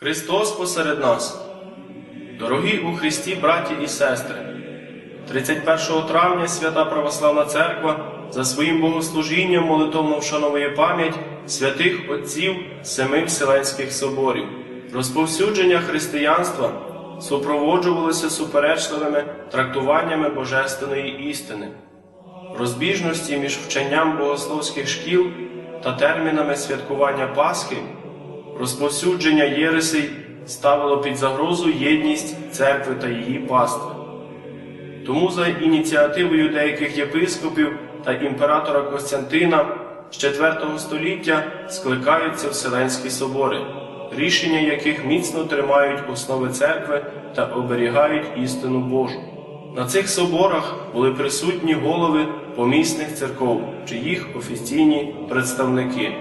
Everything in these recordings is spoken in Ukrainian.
Христос посеред нас. Дорогі у Христі, браті і сестри, 31 травня Свята Православна Церква за своїм богослужінням молитовно вшановує пам'ять святих отців семи Вселенських соборів. Розповсюдження християнства супроводжувалося суперечливими трактуваннями божественної істини, розбіжності між вченням богословських шкіл та термінами святкування Пасхи Розповсюдження єресей ставило під загрозу єдність церкви та її пастви. Тому за ініціативою деяких єпископів та імператора Костянтина з IV століття скликаються Вселенські собори, рішення яких міцно тримають основи церкви та оберігають істину Божу. На цих соборах були присутні голови помісних церков чи їх офіційні представники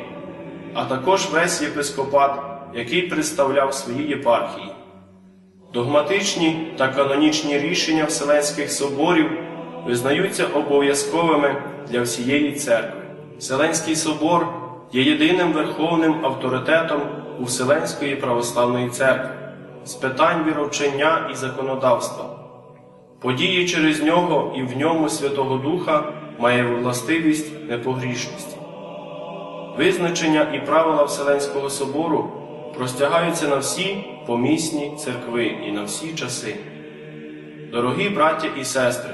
а також весь єпископат, який представляв свої єпархії. Догматичні та канонічні рішення Вселенських соборів визнаються обов'язковими для всієї церкви. Вселенський собор є єдиним верховним авторитетом у Вселенської православної церкви з питань віровчення і законодавства. Події через нього і в ньому Святого Духа має властивість непогрішності. Визначення і правила Вселенського собору простягаються на всі помісні церкви і на всі часи. Дорогі браття і сестри,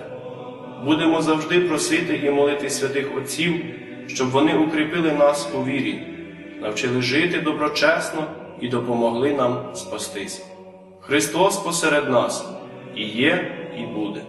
будемо завжди просити і молити святих Отців, щоб вони укріпили нас у вірі, навчили жити доброчесно і допомогли нам спастись. Христос посеред нас і є, і буде.